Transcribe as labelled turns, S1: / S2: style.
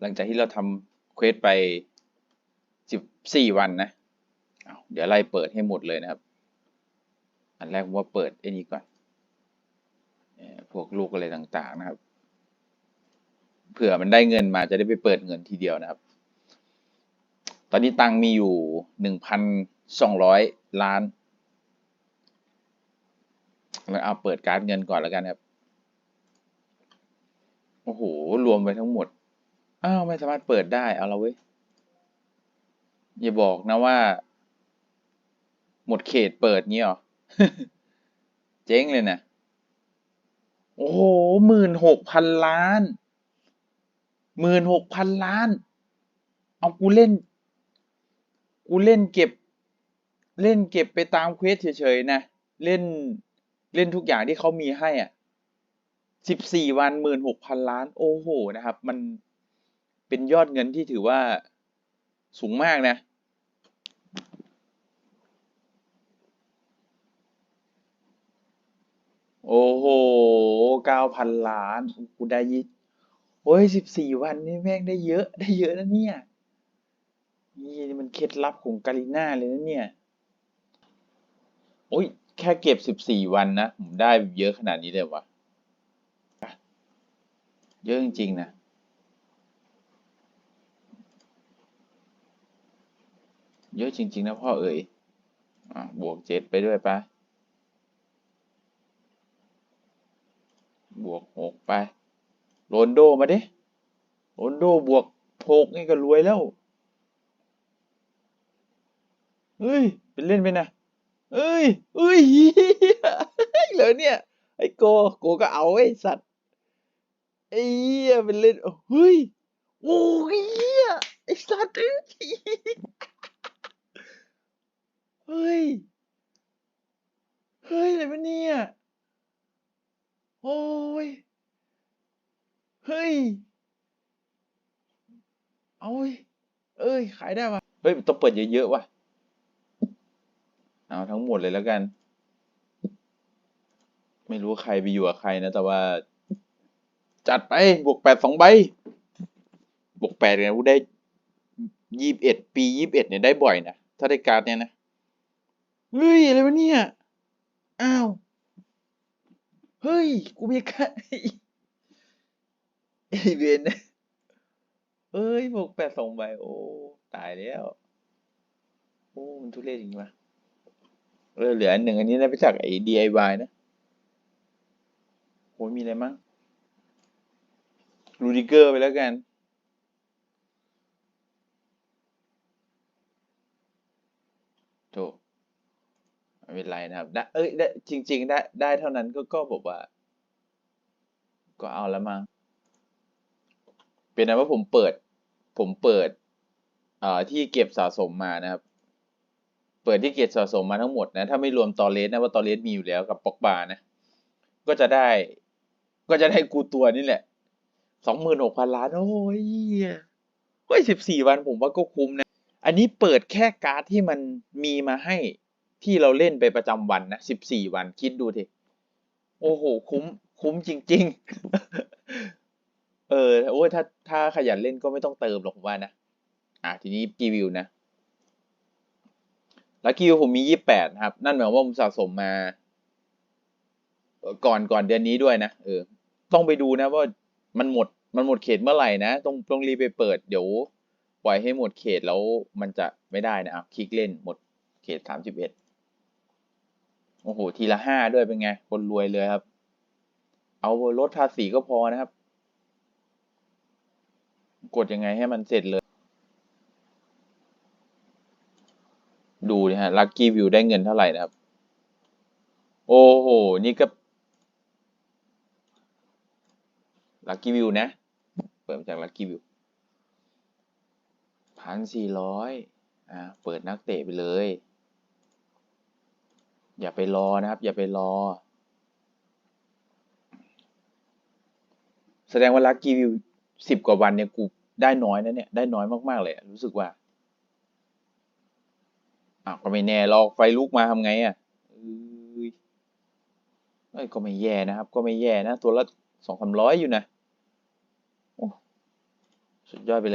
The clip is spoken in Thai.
S1: หลังจากที่เราทำเควสไปสิบสี่วันนะเเดี๋ยวไล่เปิดให้หมดเลยนะครับ อันแรกผมว่าเปิดไอ้นี้ก่อน พวกลูกอะไรต่างๆนะครับ เผื่อมันได้เงินมาจะได้ไปเปิดเงินทีเดียวนะครับ ตอนนี้ตังมีอยู่หนึ่งพันสองร้อยล้านแล้วเอาเปิดการ์ดเงินก่อนแล้วกันครับ โอ้โห รวมไปทั้งหมด อ้าวไม่สามารถเปิดได้เอาละเว้ย อย่าบอกนะว่า หมดเขตเปิดงี้หรอ เจ๊งเลยนะโอ้โหหมื่นหกพันล้านหมื่นหกพันล้าน เอากูเล่น กูเล่นเก็บ เล่นเก็บไปตามเควสเฉยๆนะ เล่นเล่นทุกอย่างที่เขามีให้อะสิบสี่วันหมื่นหกพันล้าน โอ้โหนะครับ มัน เป็นยอดเงินที่ถือว่าสูงมากนะโอ้โหเก้าพันล้าน กูได้ยี่โอ้ยสิบสี่วันนี่แม่งได้เยอะ ได้เยอะนะเนี่ย นี่มันเคล็ดลับของกาลิน่าเลยนะเนี่ย โอ้ย แค่เก็บสิบสี่วันนะ ผมได้เยอะขนาดนี้เลยวะ เยอะจริงๆนะ เยอะจริง ๆ นะพ่อเอ๋ยอบวกเจ็ดไปด้วยปะบวกหกไป โรนโดมาดิโรนโดบวกหกนี่ก็รวยแล้ว เฮ้ย เป็นเล่นไปนะเอ้ยเอ้ยเหี้ยเหรอเนี่ย ไอ้โก โกก็เอาไอ้สัตว์ ไอ้เหี้ยเป็นเล่นเฮ้ย โอ้ยเหี้ยไอ้สัตว์เอ้ยเฮ้ย เฮ้ยอะไรวะเนี่ย โอ้ย เฮ้ย เอาเว้ยเอ้ย ขายได้ปะเฮ้ยต้องเปิดเยอะๆว่ะ เอาทั้งหมดเลยแล้วกัน ไม่รู้ว่าใครไปอยู่กับใครนะ แต่ว่า จัดไป บวกแปดสองใบ บวกแปดเนี่ยกูได้ยี่สิบเอ็ดปียี่สิบเอ็ดเนี่ยได้บ่อยนะ ถ้าได้การ์ดเนี่ยนะ เฮ้ย อะไรวะเนี่ย อ้าว เฮ้ย กูมีการ์ด ไอเวนนะเอ้ยบวกแปดสองใบโอ้ ตายแล้ว โอ้ มันทุเรศจริงวะเออเหลืออันหนึ่งอันนี้ได้ไปจากไอ้ DIY นะโอ้ยมีอะไรมั้งรูดิเกอร์ไปแล้วกัน โถไม่เป็นไรนะครับได้เอ้ยได้จริง ๆ ได้ได้เท่านั้นก็ก็บอกว่า ก็เอาแล้วมั้ง เป็นนะว่าผมเปิด ผมเปิดเอ่อที่เก็บสะสมมานะครับ เปิดที่เก็บสะสมมาทั้งหมดนะ ถ้าไม่รวมตอเลสนะว่าตอเลสมีอยู่แล้วกับปอกบานะ ก็จะได้ ก็จะได้กูตัวนี่แหละสองหมื่นหกพันล้าน โอ้ยเหี้ยเฮ้ยสิบสี่วันผมว่าก็คุ้มนะ อันนี้เปิดแค่การ์ดที่มันมีมาให้ที่เราเล่นไปประจำวันนะสิบสี่วันคิดดูทีโอ้โห คุ้ม คุ้มจริง ๆ เออโอ้ยถ้าถ้าขยันเล่นก็ไม่ต้องเติมหรอกผมว่านะ อะทีนี้รีวิวนะ แล้วคิวผมมียี่แปดครับ นั่นหมายความว่าผมสะสมมา ก่อนก่อนเดือนนี้ด้วยนะเออ ต้องไปดูนะว่ามันหมดมันหมดเขตเมื่อไหร่นะต้องต้องรีบไปเปิดเดี๋ยวปล่อยให้หมดเขตแล้วมันจะไม่ได้นะอะคลิกเล่นหมดเขตสามสิบเอ็ดโอ้โหทีละห้าด้วยเป็นไง คนรวยเลยครับ เอาลดภาษีก็พอนะครับ กดยังไงให้มันเสร็จเลย ดูนะฮะลัคกี้วิวได้เงินเท่าไหร่นะครับ โอ้โห นี่ก็ลัคกี้วิวนะ เปิดมาจากลัคกี้วิวพันสี่ร้อยอ่าเปิดนักเตะไปเลย อย่าไปรอนะครับ อย่าไปรอ แสดงว่าลัคกี้วิวสิบกว่าวันเนี่ยกู ได้น้อยนะเนี่ย ได้น้อยมาก ๆ เลย รู้สึกว่าอ้าวก็ไม่แน่รอไฟลุกมาทำไงอะเอ้ยเอ้ยก็ไม่แย่นะครับ ก็ไม่แย่นะ ตัวละสองสามร้อยอยู่นะ โอ้ สุดยอดไปเลย